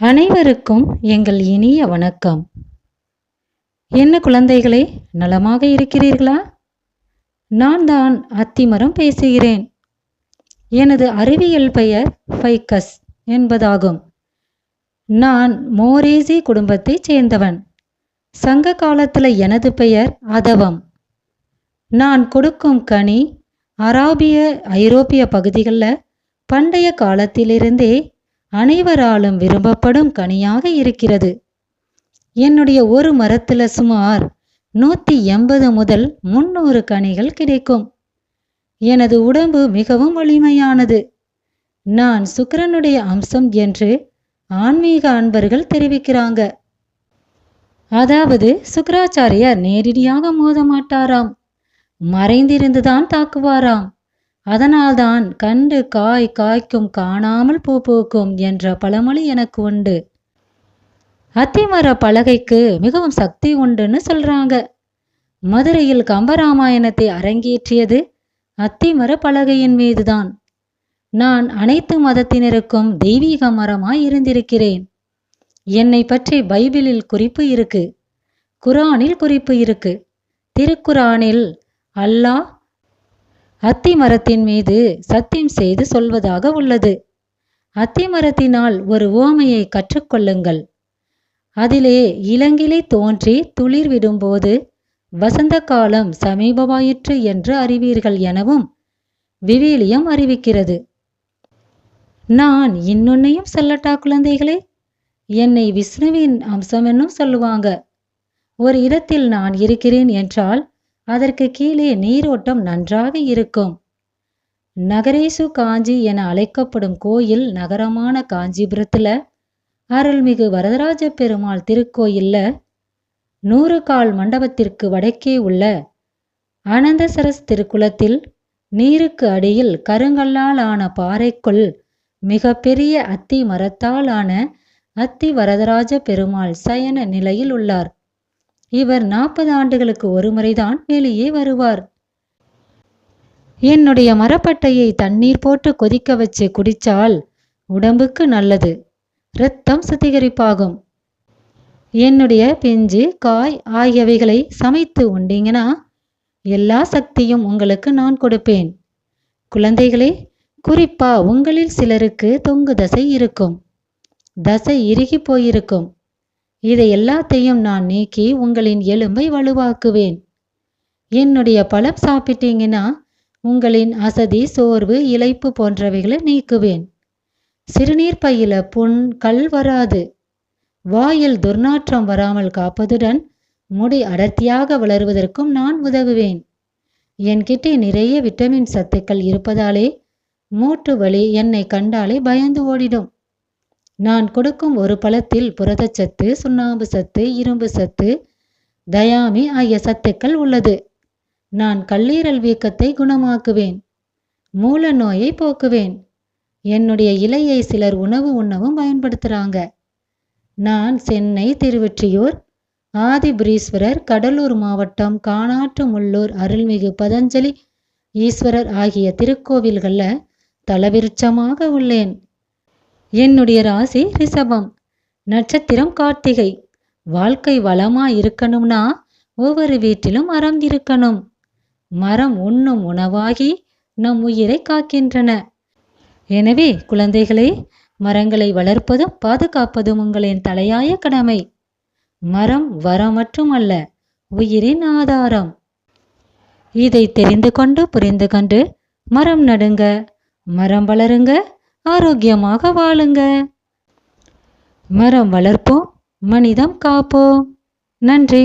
அனைவருக்கும் எங்கள் இனிய வணக்கம். என்ன குழந்தைகளே நலமாக இருக்கிறீர்களா? நான் தான் அத்திமரம் பேசுகிறேன். எனது அறிவியல் பெயர் ஃபைக்கஸ் என்பதாகும். நான் மோரேசி குடும்பத்தைச் சேர்ந்தவன். சங்க காலத்தில் எனது பெயர் அதவம். நான் கொடுக்கும் கனி அராபிய ஐரோப்பிய பகுதிகளில் பண்டைய காலத்திலிருந்தே அனைவராலும் விரும்பப்படும் கனியாக இருக்கிறது. என்னுடைய ஒரு மரத்துல சுமார் நூத்தி எண்பது முதல் முன்னூறு கனிகள் கிடைக்கும். எனது உடம்பு மிகவும் வலிமையானது. நான் சுக்கரனுடைய அம்சம் என்று ஆன்மீக அன்பர்கள் தெரிவிக்கிறாங்க. அதாவது சுக்கராச்சாரியார் நேரடியாக மோத மாட்டாராம் மறைந்திருந்துதான் தாக்குவாராம். அதனால்தான் கண்டு காய் காய்க்கும் காணாமல் பூ பூக்கும் என்ற பழமொழி எனக்கு உண்டு. அத்திமர பலகைக்கு மிகவும் சக்தி உண்டுன்னு சொல்றாங்க. மதுரையில் கம்பராமாயணத்தை அரங்கேற்றியது அத்திமர பலகையின் மீதுதான். நான் அனைத்து மதத்தினருக்கும் தெய்வீக மரமாய் இருந்திருக்கிறேன். என்னை பற்றி பைபிளில் குறிப்பு இருக்கு. குரானில் குறிப்பு இருக்கு. திருக்குரானில் அல்லாஹ் அத்தி மரத்தின் மீது சத்தியம் செய்து சொல்வதாக உள்ளது. அத்தி மரத்தினால் ஒரு ஓமையை கற்றுக்கொள்ளுங்கள். அதிலே இளங்கிலை தோன்றி துளிர் விடும்போது வசந்த காலம் சமீபமாயிற்று என்று அறிவீர்கள் எனவும் விவிலியம் அறிவிக்கிறது. நான் இன்னொன்னையும் சொல்லட்டா குழந்தைகளே? என்னை விஷ்ணுவின் அம்சம் என்னும் சொல்லுவாங்க. ஒரு இடத்தில் நான் இருக்கிறேன் என்றால் அதற்கு கீழே நீரோட்டம் நன்றாக இருக்கும். நகரேசு காஞ்சி என அழைக்கப்படும் கோயில் நகரமான காஞ்சிபுரத்துல. அருள்மிகு வரதராஜ பெருமாள் திருக்கோயில்ல. நூறு கால் மண்டபத்திற்கு வடக்கே உள்ள அனந்தசரஸ் திருக்குளத்தில் நீருக்கு அடியில் கருங்கல்லால் ஆன பாறைக்குள் மிக பெரிய அத்தி மரத்தால் ஆன அத்தி வரதராஜ பெருமாள் சயன நிலையில் உள்ளார். இவர் நாற்பது ஆண்டுகளுக்கு ஒரு முறைதான் வெளியே வருவார். என்னுடைய மரப்பட்டையை தண்ணீர் போட்டு கொதிக்க வச்சு குடிச்சால் உடம்புக்கு நல்லது. இரத்தம் சுத்திகரிப்பாகும். என்னுடைய பிஞ்சு காய் ஆகியவைகளை சமைத்து உண்டீங்கன்னா எல்லா சக்தியும் உங்களுக்கு நான் கொடுப்பேன். குழந்தைகளே குறிப்பா உங்களில் சிலருக்கு தொங்கு தசை இருக்கும். தசை இறுகி போயிருக்கும். இதை எல்லாத்தையும் நான் நீக்கி உங்களின் எலும்பை வலுவாக்குவேன். என்னுடைய பழம் சாப்பிட்டீங்கன்னா உங்களின் அசதி சோர்வு இழைப்பு போன்றவைகளை நீக்குவேன். சிறுநீர் பையில புண் கல் வராது. வாயில் துர்நாற்றம் வராமல் காப்பதுடன் முடி அடர்த்தியாக வளருவதற்கும் நான் உதவுவேன். என்கிட்ட நிறைய விட்டமின் சத்துக்கள் இருப்பதாலே மூட்டு வலி என்னை கண்டாலே பயந்து ஓடிடும். நான் கொடுக்கும் ஒரு பழத்தில் புரதச்சத்து சுண்ணாம்பு சத்து இரும்பு சத்து தயாமி ஆகிய சத்துக்கள் உள்ளது. நான் கல்லீரல் வீக்கத்தை குணமாக்குவேன். மூல நோயை போக்குவேன். என்னுடைய இலையை சிலர் உணவு உண்ணவும் பயன்படுத்துகிறாங்க நான் சென்னை திருவெற்றியூர் ஆதிபுரீஸ்வரர் கடலூர் மாவட்டம் காணாற்று முள்ளூர் அருள்மிகு பதஞ்சலி ஈஸ்வரர் ஆகிய திருக்கோவில்களில் தலவிருட்சமாக உள்ளேன். என்னுடைய ராசி ரிஷபம். நட்சத்திரம் கார்த்திகை. வாழ்க்கை வளமா இருக்கணும்னா ஒவ்வொரு வீட்டிலும் மரம் இருக்கணும் மரம் உண்ணும் உணவாகி நம் உயிரை காக்கின்றன. எனவே குழந்தைகளே மரங்களை வளர்ப்பதும் பாதுகாப்பதும் உங்களின் தலையாய கடமை. மரம் வரம் மட்டுமல்ல உயிரின் ஆதாரம். இதை தெரிந்து கொண்டு புரிந்து கொண்டு மரம் நடுங்க. மரம் வளருங்க. ஆரோக்கியமாக வாழுங்க. மரம் வளர்ப்போம் மனிதம் காப்போம். நன்றி.